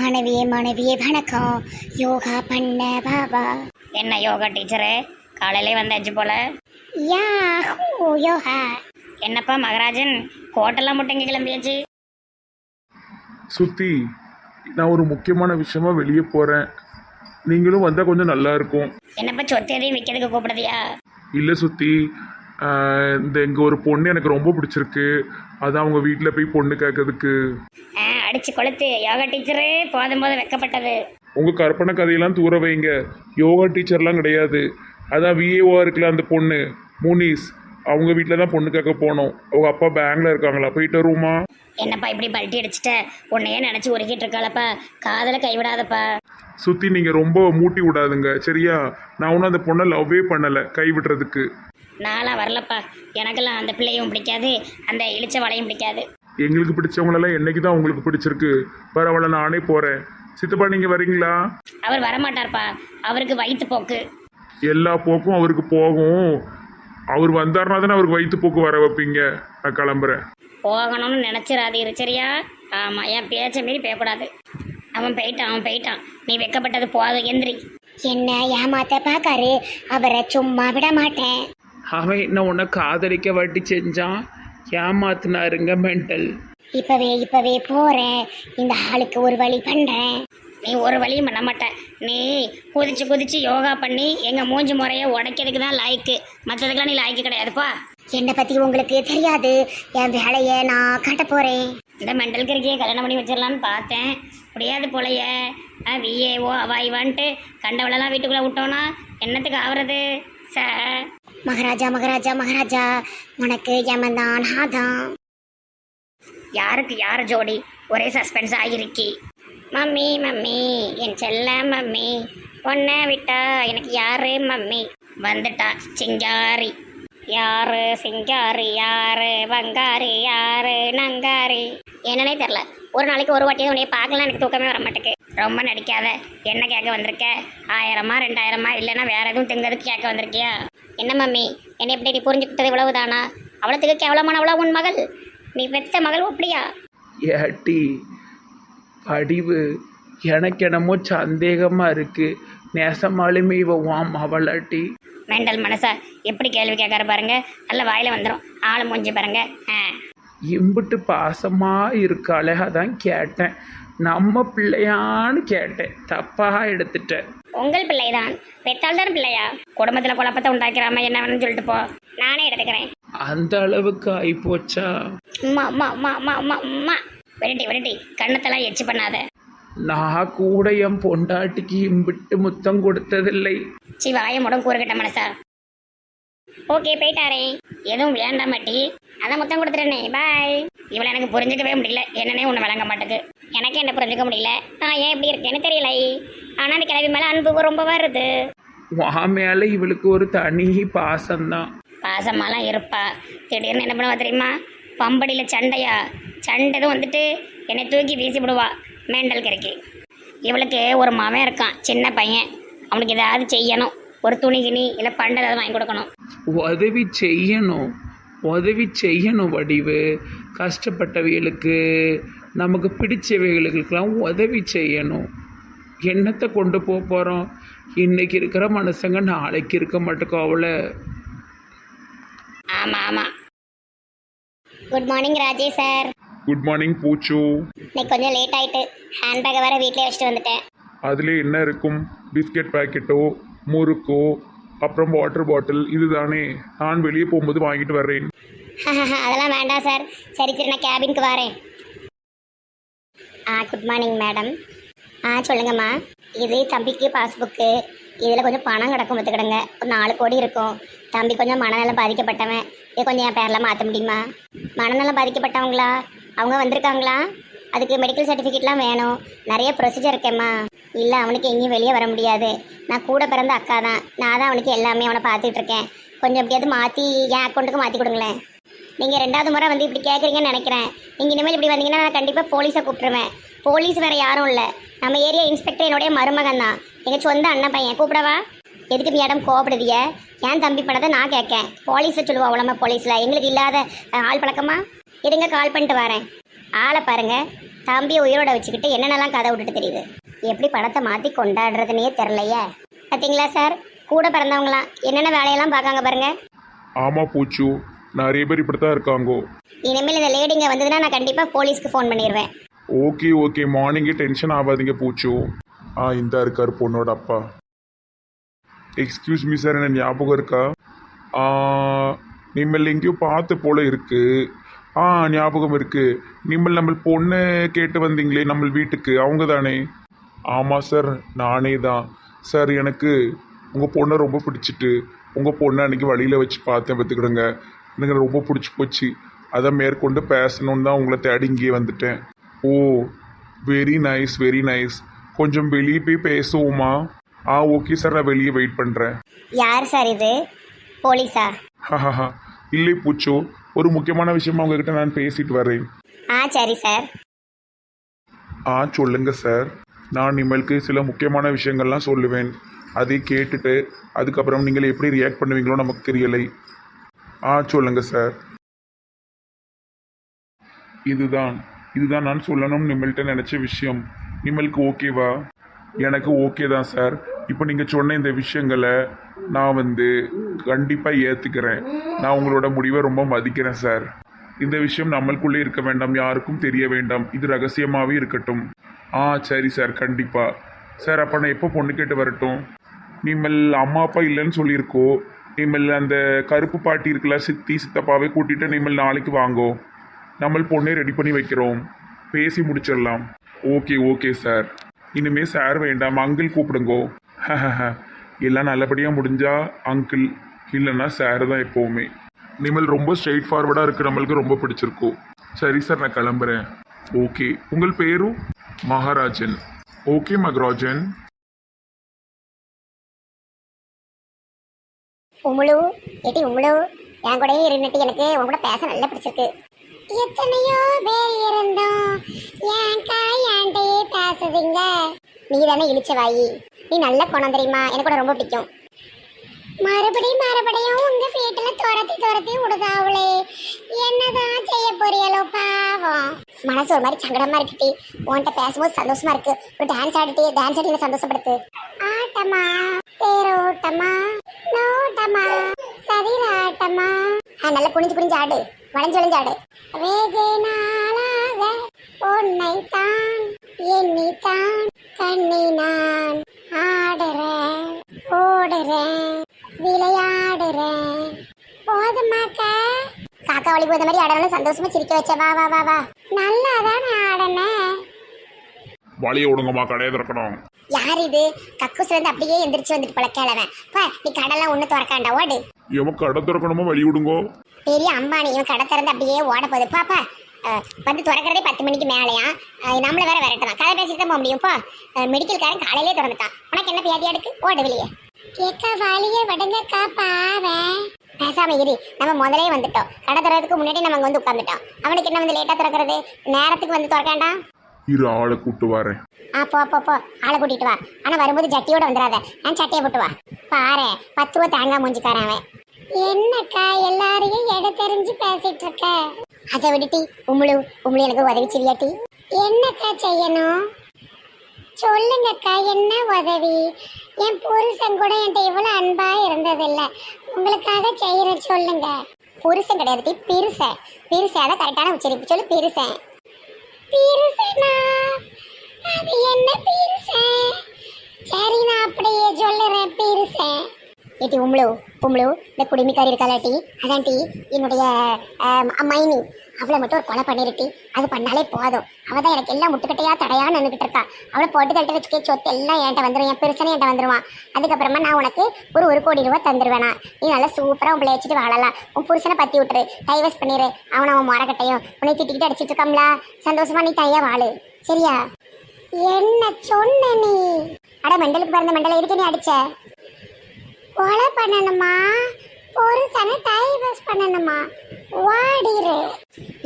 மனைவியே மனைவியே வணக்கம். யோகா பண்ண பாபா என்ன யோகா டீச்சரு? காலையிலே வந்தாச்சு போல. யா ஹூ யோகா. என்னப்பா மகராஜன்? கோட்டெல்லாம் முட்டைங்க கிளம்பியாச்சு. சுத்தி நான் ஒரு முக்கியமான விஷயமா வெளியே போறேன். நீங்களும் வந்தால் கொஞ்சம் நல்லா இருக்கும். என்னப்பா சொத்து எதையும் விற்கிறதுக்கு கூப்பிடுதியா இல்லை சுத்தி ஆஹ், இந்த இங்கே ஒரு பொண்ணு எனக்கு ரொம்ப பிடிச்சிருக்கு. அதான் அவங்க வீட்டில் போய் பொண்ணு கேட்கறதுக்கு. ஆ அடிச்சு கொளுத்து. யோகா டீச்சரு போதும் போது வெக்கப்பட்டது. உங்கள் கற்பனை கதையெல்லாம் தூர வைங்க. யோகா டீச்சர்லாம் கிடையாது. அதான் விஏஓ இருக்குல்ல அந்த பொண்ணு முனிஸ். அவங்க வீட்டில் தான் பொண்ணு கேட்க போனோம். அவங்க அப்பா பேங்க்ல இருக்காங்களா? போயிட்டு வருவோமா? என்னப்பா இப்படி பல்ட்டி அடிச்சிட்ட? உன்னையே நினச்சி உருக்கிட்டு இருக்காளப்பா. காதல கைவிடாதப்பா. சுற்றி நீங்கள் ரொம்ப மூட்டி விடாதுங்க. சரியா? நான் ஒன்றும் அந்த பொண்ணை லவ்வே பண்ணலை கை விடுறதுக்கு நாளாக வரலப்பா. எனக்கெல்லாம் அந்த பிள்ளையும் பிடிக்காது. அந்த இளிச்ச வளையும் பிடிக்காது. எங்களுக்கு பிடிச்சவங்களெல்லாம் என்னைக்கு தான் உங்களுக்கு பிடிச்சிருக்கு. பரவாயில்ல நானே போகிறேன் சித்தப்பா நீங்கள் வரீங்களா? அவர் வரமாட்டார்ப்பா. அவருக்கு வயிற்று போக்கு. எல்லா போக்கும் அவருக்கு போகும். அவர் வந்தாருனா தானே அவருக்கு வயிற்று போக்கு வர வைப்பீங்க. நான் கிளம்புறேன். போகணும்னு நினச்சிடாதீரு சரியா? ஆமாம் என் பேச்சை மீறி பேயக்கூடாது அவன் போயிட்டான் அவன் போயிட்டான். நீ வெக்கப்பட்டது போதும் எந்திரி. என்ன ஏமாத்த பாக்காரு? அவரை சும்மா விட மாட்டேன். அவன் என்ன உன்னை காதலிக்க வாட்டி செஞ்சான்? ஏமாத்தினாருங்க மென்டல் இப்பவே இப்பவே போறேன். இந்த ஆளுக்கு ஒரு வழி பண்றேன். நீ ஒரு வழியும் பண்ண மாட்டேன். நீ குதிச்சு குதிச்சு யோகா பண்ணி எங்கள் மூஞ்சி முறையை உடைக்கிறதுக்கு தான் லாய்க்கு. மற்றதுக்கெல்லாம் நீ லாய்க்கு கிடையாதுப்பா என்னை பத்தி உங்களுக்கு தெரியாது. என் வேலையை நான் காட்ட போறேன். இந்த மெண்டல் கிரிக்கையை கல்யாணம் பண்ணி வச்சிடலான்னு பார்த்தேன். முடியாது போலையே. விஏஓ அவாய்வான்ட்டு கண்டவளெல்லாம் வீட்டுக்குள்ளே விட்டோன்னா என்னத்துக்கு ஆகுறது சார் மகாராஜா மகாராஜா மகாராஜா உனக்கு யமதான் ஹாதான் யாருக்கு யார் ஜோடி? ஒரே சஸ்பென்ஸ் ஆகிருக்கி மம்மி மம்மி என் செல்ல மம்மி பொண்ணை விட்டா எனக்கு யாரு மம்மி? வந்துட்டா சிங்காரி. யாரு சிங்காரி யாரு வங்காரி யாரு நங்காரி? என்னன்னே தெரில. ஒரு நாளைக்கு ஒரு வாட்டி உன்னைய பார்க்கலாம் எனக்கு தூக்கமே வர மாட்டேக்கு ரொம்ப நடிக்காத. என்ன கேட்க வந்திருக்க? ஆயிரமா ரெண்டாயிரமா இல்லைன்னா வேற எதுவும் திங்கிறதுக்கு கேட்க வந்திருக்கியா? என்ன மம்மி? என்னை எப்படி நீ புரிஞ்சுக்கிட்டது இவ்வளவுதானா? அவ்வளோத்துக்கு கேவலமானவளா உன் மகள்? நீ பெத்த மகள் அப்படியா ஏட்டி படிவு. எனக்கு என்னமோ சந்தேகமாக இருக்குது நெசமாலுமே இவ வாம் அவளாட்டி. மெண்டல் மனசா? எப்படி கேள்வி கேட்கற பாருங்க. நல்ல வாயில வந்துடும் ஆளு மூஞ்சி பாருங்க. ஆ. இம்புட்டு பாசமாக இருக்காளே அதான் கேட்டேன். நம்ம பிள்ளையான்னு கேட்டேன். தப்பாக எடுத்துட்டேன். உங்கள் பிள்ளைதான். பெத்தால் தான் பிள்ளையா? குடும்பத்தில் குழப்பத்தை உண்டாக்கிறாம? என்ன வேணும்னு சொல்லிட்டு போ. நானே எடுத்துக்கிறேன். அந்த அளவுக்கு ஆயிப்போச்சா? அம்மா அம்மா அம்மா அம்மா அம்மா அம்மா. விரட்டி விரட்டி. கண்ணத்தெல்லாம் எச்சு பண்ணாத. நான் கூட என் பொண்டாட்டிக்கு இம்பிட்டு முத்தம் கொடுத்ததில்லை. சி வாய முடம் கூறுகிட்ட மனசா. ஓகே போயிட்டாரே. எதுவும் வேண்டாம் மாட்டி. அதான் மொத்தம் கொடுத்துட்டேனே. பாய் இவளை எனக்கு புரிஞ்சுக்கவே முடியல. என்னன்னே ஒன்று விளங்க மாட்டேது. எனக்கு என்ன புரிஞ்சுக்க முடியல. நான் ஏன் இப்படி இருக்கேன்னு தெரியல ஆனால் அந்த கிளவி மேலே அன்பு ரொம்ப வருது. வா மேலே இவளுக்கு ஒரு தனி பாசம்தான். பாசமாலாம் இருப்பா. திடீர்னு என்ன பண்ணுவா தெரியுமா? பம்படியில் சண்டையா? சண்டைதும் வந்துட்டு என்னை தூக்கி வீசி விடுவா. மேண்டல் கரைக்கு. இவளுக்கு ஒரு மவன் இருக்கான் சின்ன பையன். அவனுக்கு ஏதாவது செய்யணும். ஒரு துணி கிணி இல்லை பண்டை ஏதாவது வாங்கி கொடுக்கணும். உதவி செய்யணும். உதவி செய்யணும் வடிவு. கஷ்டப்பட்டவைகளுக்கு நமக்கு பிடிச்சவைகளுக்கெல்லாம் உதவி செய்யணும். என்னத்தை கொண்டு போக போகிறோம் இன்னைக்கு இருக்கிற மனுஷங்க நாளைக்கு இருக்க மாட்டேக்கோ அவளை. ஆமாம் ஆமாம் good morning Rajesh sir good morning பூச்சு. இன்னைக்கு கொஞ்சம் லேட் ஆயிட்டு. ஹேண்ட்பேக்கை வேற வீட்டிலே வச்சுட்டு வந்துட்டேன். அதில் என்ன இருக்கும்? பிஸ்கெட் பாக்கெட்டோ முறுக்கோ அப்புறம் வாட்டர் பாட்டில் இதுதானே. நான் வெளியே போகும்போது வாங்கிட்டு வர்றேன். அதெல்லாம் வேண்டாம் சார். சரி சரி நான் கேபினுக்கு வரேன். ஆ குட் மார்னிங் மேடம் ஆ சொல்லுங்கம்மா. இது தம்பிக்கு பாஸ்புக்கு இதில் கொஞ்சம் பணம் கிடக்கும் பார்த்துக்கிடுங்க. ஒரு நாலு கோடி இருக்கும். தம்பி கொஞ்சம் மனநலம் பாதிக்கப்பட்டவன். இது கொஞ்சம் என் பேரில் மாற்ற முடியுமா? மனநலம் பாதிக்கப்பட்டவங்களா? அவங்க வந்திருக்காங்களா? அதுக்கு மெடிக்கல் சர்டிஃபிகேட்லாம் வேணும். நிறைய ப்ரொசீஜர் இருக்கேம்மா. இல்லை அவனுக்கு எங்கேயும் வெளியே வர முடியாது. நான் கூட பிறந்த அக்கா தான் நான் தான் அவனுக்கு எல்லாமே அவனை பார்த்துட்ருக்கேன் கொஞ்சம் எப்படியாவது மாற்றி என் அக்கௌண்ட்டுக்கு மாற்றி கொடுங்களேன். நீங்கள் ரெண்டாவது முறை வந்து இப்படி கேட்குறீங்கன்னு நினைக்கிறேன். நீங்கள் இனிமேல் இப்படி வந்தீங்கன்னா நான் கண்டிப்பாக போலீஸை கூப்பிட்டுருவேன். போலீஸ் வேறு யாரும் இல்லை. நம்ம ஏரியா இன்ஸ்பெக்டர் என்னுடைய மருமகன் தான். எங்கள் சொந்த அண்ணன் பையன். கூப்பிடவா? எதுக்கு மேடம் கோவப்படுதிய ஏன் தம்பி படத்தை நான் கேட்கேன். போலீஸை சொல்லுவா உலம போலீஸில் எங்களுக்கு இல்லாத ஆள் பழக்கமா? இருங்க கால் பண்ணிட்டு வரேன். ஆளை பாருங்க. தம்பியை உயிரோட வச்சுக்கிட்டு என்னென்னலாம் கதை விட்டுட்டு தெரியுது. எப்படி பணத்தை மாற்றி கொண்டாடுறதுனே தெரிலையே பார்த்தீங்களா சார் கூட பிறந்தவங்களாம் என்னென்ன வேலையெல்லாம் பார்க்காங்க பாருங்க. ஆமாம் பூச்சு. நிறைய பேர் இப்படி தான் இருக்காங்கோ. இனிமேல் இந்த லேடிங்க வந்ததுன்னா நான் கண்டிப்பாக போலீஸ்க்கு ஃபோன் பண்ணிடுவேன் ஓகே ஓகே மார்னிங்கே டென்ஷன் ஆகாதீங்க பூச்சு. ஆ இந்த இருக்கார் பொண்ணோட அப்பா. எக்ஸ்கியூஸ் மீ சார் என்ன ஞாபகம் இருக்கா? ஆ, நீங்கள் எங்கேயோ பார்த்த போல இருக்கு. ஆ ஞாபகம் இருக்கு. நீங்கள் நம்ம பொண்ணு கேட்டு வந்தீங்களே நம்ம வீட்டுக்கு. அவங்க தானே? ஆமாம் சார் நானே தான். சார் எனக்கு உங்கள் பொண்ணை ரொம்ப பிடிச்சிட்டு உங்கள் பொண்ணை அன்றைக்கி வழியில் வச்சு பார்த்தேன் பார்த்துக்கிடுங்க. எனக்கு ரொம்ப பிடிச்சி போச்சு. அதை மேற்கொண்டு பேசணுன்னு தான் உங்களை தேடி இங்கேயே வந்துட்டேன். ஓ வெரி நைஸ் வெரி நைஸ் கொஞ்சம் வெளியே போய் பேசுவோமா? ஆ ஓகே சார் நான் வெளியே வெயிட் பண்ணுறேன் யார் சார் இது? போலீஸா? இல்லை பூச்சோ ஒரு முக்கியமான விஷயமா உங்ககிட்ட நான் பேசிட்டு வரேன். ஆ சரி சார் ஆ சொல்லுங்க சார் நான் இனிமேலுக்கு சில முக்கியமான விஷயங்கள்லாம் சொல்லுவேன். அதை கேட்டுட்டு அதுக்கப்புறம் நீங்கள் எப்படி ரியாக்ட் பண்ணுவீங்களோ நமக்கு தெரியலை. ஆ சொல்லுங்க சார் இதுதான். இதுதான் நான் சொல்லணும்னு நிம்மல்கிட்ட நினச்ச விஷயம். நிம்மலுக்கு ஓகேவா எனக்கு ஓகே தான் சார் இப்போ நீங்கள் சொன்ன இந்த விஷயங்களை நான் வந்து கண்டிப்பாக ஏற்றுக்கிறேன் நான் உங்களோட முடிவை ரொம்ப மதிக்கிறேன் சார் இந்த விஷயம் நம்மளுக்குள்ளே இருக்க வேண்டாம் யாருக்கும் தெரிய வேண்டாம். இது ரகசியமாகவே இருக்கட்டும். ஆ சரி சார் கண்டிப்பாக சார் அப்போ நான் எப்போ பொண்ணு கேட்டு வரட்டும்? நீங்கள் அம்மா அப்பா இல்லைன்னு சொல்லியிருக்கோ? நீங்கள் அந்த கருப்பு பாட்டி இருக்குல்ல சித்தி சித்தப்பாவை கூட்டிகிட்டு நீங்கள் நாளைக்கு வாங்கோ. நம்ம பொண்ணை ரெடி பண்ணி வைக்கிறோம். பேசி முடிச்சிடலாம். ஓகே ஓகே சார் இனிமே சார் வேண்டாம். அங்கிள் கூப்பிடுங்கோ. எல்லாம் நல்லபடியாக முடிஞ்சா அங்கிள் இல்லைன்னா சார் தான் எப்போவுமே. நிமல் ரொம்ப ஸ்ட்ரெயிட் ஃபார்வர்டாக இருக்குது நம்மளுக்கு ரொம்ப பிடிச்சிருக்கும் சரி சார் நான் கிளம்புறேன். ஓகே உங்கள் பேரும் மகாராஜன். ஓகே மகராஜன். உமுழு ஏட்டி உமுழு என் கூடயே இருந்துட்டு எனக்கு உன் கூட பேச நல்லா பிடிச்சிருக்கு. எத்தனையோ பேர் இருந்தோம். ஏன் ஏன்டையே பேசுதுங்க. நீ தானே இழிச்ச வாயி. நீ நல்ல குணம் தெரியுமா? எனக்கு கூட ரொம்ப பிடிக்கும். மறுபடியும் மறுபடியும் உங்க வீட்டுல துரத்தி துரத்தி விடுதாவளே. என்னதான் செய்ய போறியலோ பாவம். மனசு ஒரு மாதிரி சங்கடமா இருக்குடி உன்கிட்ட பேசும்போது சந்தோஷமா இருக்கு. ஒரு டான்ஸ் ஆடிட்டு டான்ஸ் ஆடி சந்தோஷப்படுத்து. ஆட்டமா தேரோட்டமா நோட்டமா சதிராட்டமா. ஆ நல்லா குனிஞ்சு குனிஞ்சு ஆடு. வளைஞ்சு வளைஞ்சு ஆடு. வெகு நாளாக உன்னைத்தான் எண்ணித்தான் கண்ணி நான் ஆடுறேன் ஓடுறேன். விளையாடுறேன் போதுமாக்கா. காக்கா வழி போத மாதிரி ஆடணும் சந்தோஷமா சிரிக்க வச்ச. வா வா வா வா. நல்லா தானே ஆடனேன் வழியை விடுங்கம்மா கடையை திறக்கணும். யார் இது? கக்கூஸ்ல இருந்து அப்படியே எந்திரிச்சு வந்துட்டு போல கிழவன். பா நீ கடலாம் ஒண்ணு திறக்காண்டா ஓடு. இவன் கடை திறக்கணுமா வழி விடுங்கோ. பெரிய அம்பானி இவன் கடை திறந்து அப்படியே ஓட போகுது. பாப்பா வந்து திறக்கிறதே பத்து மணிக்கு மேலேயா? நம்மள வேற விரட்டலாம். கதை பேசிட்டு தான் போக முடியும். பா. மெடிக்கல்காரன் காலையிலே திறந்துட்டான். உனக்கு என்ன பியாதியா இருக்கு? ஓடு வெளியே. கேட்க வழிய விடுங்கக்கா பாவன் பேசாம இரு. நம்ம முதலே வந்துட்டோம். கடை திறக்கிறதுக்கு முன்னாடி நம்ம அங்க வந்து உட்காந்துட்டோம் அவனுக்கு என்ன வந்து லேட்டா திறக்கிறது? நேரத்துக்கு வந்து திறக்காண்டா இரு ஆளை கூட்டு வரேன். ஆ போ போ போ. ஆளை கூட்டிட்டு வா. ஆனா வரும்போது ஜட்டியோட வந்துடாத. நான் சட்டையை போட்டு வா. பாரு பத்து ரூபா தேங்காய் மூஞ்சிக்காரன் அவன். என்னக்கா எல்லாரையும் எடை தெரிஞ்சு பேசிட்டு இருக்க? அதை விட்டுட்டி உம்முழு உம்முழு எனக்கு உதவி செய்யாட்டி. என்னக்கா செய்யணும்? சொல்லுங்கக்கா என்ன உதவி? என் புருஷன் கூட என்கிட்ட இவ்வளோ அன்பாக இருந்ததில்லை. உங்களுக்காக செய்கிற சொல்லுங்க. புருஷன் கிடையாது டி, பிருசன் அதை கரெக்டான உச்சரிப்பு. சொல்லு பெருசன் பிருசனா அது என்ன பிருசன் சரி நான் அப்படியே சொல்லுறேன் பிருசன் ஏட்டி உம்ளு உம்ளு இந்த குடிமிக்காரி இருக்காளாட்டி அதான் டி என்னுடைய மைனி. அவளை மட்டும் ஒரு கொலை பண்ணிருட்டி. அது பண்ணாலே போதும். அவள் தான் எனக்கு எல்லாம் முட்டுக்கட்டையாக தடையான்னு நின்றுக்கிட்டு இருக்கா. அவளை போட்டு தட்டு வச்சுக்க சொத்து எல்லாம் என்கிட்ட வந்துடும் என் பெருசனே என்கிட்ட வந்துருவான். அதுக்கப்புறமா நான் உனக்கு ஒரு ஒரு கோடி ரூபா தந்துருவேனா. நீ நல்லா சூப்பரா உங்களை வச்சுட்டு வாழலாம் உன் புருஷனை பத்தி விட்டுரு. டைவர்ஸ் பண்ணிரு. அவனை அவன் மரக்கட்டையும் உன்னை திட்டிக்கிட்டு அடிச்சிட்டு இருக்கம்ல. சந்தோஷமா நீ தனியாக வாழு. சரியா? என்ன சொன்ன நீ? அட மண்டலுக்கு பிறந்த மண்டல. எதுக்கு நீ அடிச்ச? கொலை பண்ணணுமா? புருஷனை டைவர்ஸ் பண்ணணுமா? வாடிரு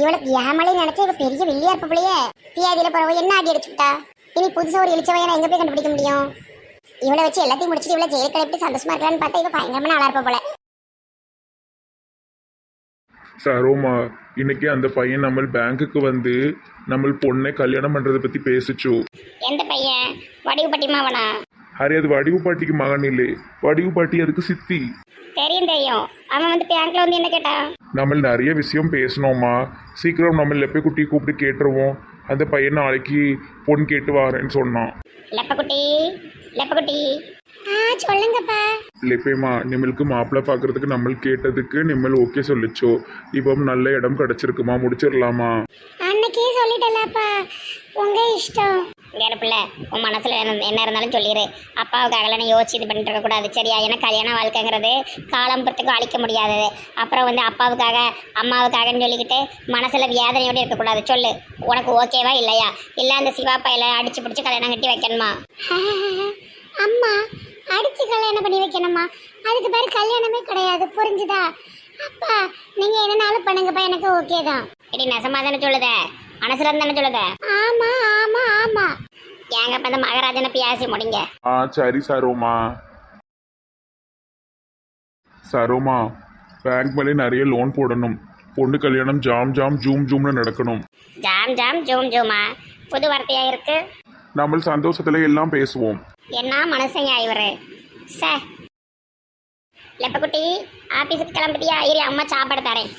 இவளுக்கு ஏமலே நினைச்ச இவ பெரிய வெள்ளியா இருப்பலையே பியாதியில பரவ என்ன ஆடி அடிச்சுட்டா? இனி புதுசா ஒரு இழிச்சவையை நான் எங்க போய் கண்டுபிடிக்க முடியும்? இவளை வச்சு எல்லாத்தையும் முடிச்சுட்டு இவளை ஜெயிலுக்கு எப்படி சந்தோஷமா இருக்கலான்னு பார்த்தா இவ பயங்கரமான ஆளா இருப்ப போல. சரோமா இன்னைக்கு அந்த பையன் நம்ம பேங்க்குக்கு வந்து நம்ம பொண்ணை கல்யாணம் பண்றதை பத்தி பேசிச்சோ. எந்த பையன்? வடிவு பட்டி மாவனா ஹரி அது வடிவு பாட்டிக்கு மகன் இல்லை. வடிவு பாட்டி அதுக்கு சித்தி. தெரியும் தெரியும். அவன் வந்து பேங்க்ல வந்து என்ன கேட்டான் நம்ம நிறைய விஷயம் பேசணுமா சீக்கிரம் நம்ம லெப்பை குட்டி கூப்பிட்டு கேட்டுருவோம். அந்த பையன் நாளைக்கு பொண்ணு கேட்டு வாரேன்னு சொன்னான். லெப்பக்குட்டி லெப்பக்குட்டி ஆ சொல்லுங்கப்பா. லெப்பேமா நிம்மளுக்கு மாப்பிள்ளை பார்க்கறதுக்கு நம்ம கேட்டதுக்கு நிம்மல் ஓகே சொல்லிச்சோ. இப்போ நல்ல இடம் கிடைச்சிருக்குமா? முடிச்சிடலாமா? அன்னைக்கே சொல்லிட்டலப்பா உங்க இஷ்டம். வேற பிள்ளை உன் மனசுல என்ன என்ன இருந்தாலும் சொல்லிடு அப்பாவுக்காக நீ யோசிச்சு இது பண்ணிட்டு இருக்க கூடாது சரியா? ஏன்னா கல்யாண வாழ்க்கைங்கிறது காலம்புறத்துக்கும் அழிக்க முடியாதது. அப்புறம் வந்து அப்பாவுக்காக அம்மாவுக்காகன்னு சொல்லிக்கிட்டு மனசுல வேதனையோட இருக்கக்கூடாது. சொல்லு. உனக்கு ஓகேவா இல்லையா? இல்ல அந்த சிவா பையில அடிச்சு பிடிச்சி கல்யாணம் கட்டி வைக்கணுமா? அம்மா அடிச்சு கல்யாணம் பண்ணி வைக்கணுமா? அதுக்கு பேர் கல்யாணமே கிடையாது. புரிஞ்சுதா? அப்பா நீங்க என்னனாலும் பண்ணுங்கப்பா. எனக்கு ஓகே தான் இடி நெசமா தானே சொல்லுத? மனசுல தானே சொல்லுத? ஆமா ஆமா ஆமா. ஏங்க இப்ப இந்த மகாராஜனை பேசி முடிங்க ஆ சரி சரோமா. சரோமா பேங்க் மேலே நிறைய லோன் போடணும். பொண்ணு கல்யாணம் ஜாம் ஜாம் ஜூம் ஜூம்னு நடக்கணும். ஜாம் ஜாம் ஜூம் ஜூமா? புது வார்த்தையா இருக்கு? நம்ம சந்தோஷத்துல எல்லாம் பேசுவோம். என்ன மனுஷங்க இவரு? சே. லெப்பக்குட்டி ஆபீஸுக்கு கிளம்பிட்டியா? இரு அம்மா சாப்பாடு தரேன்.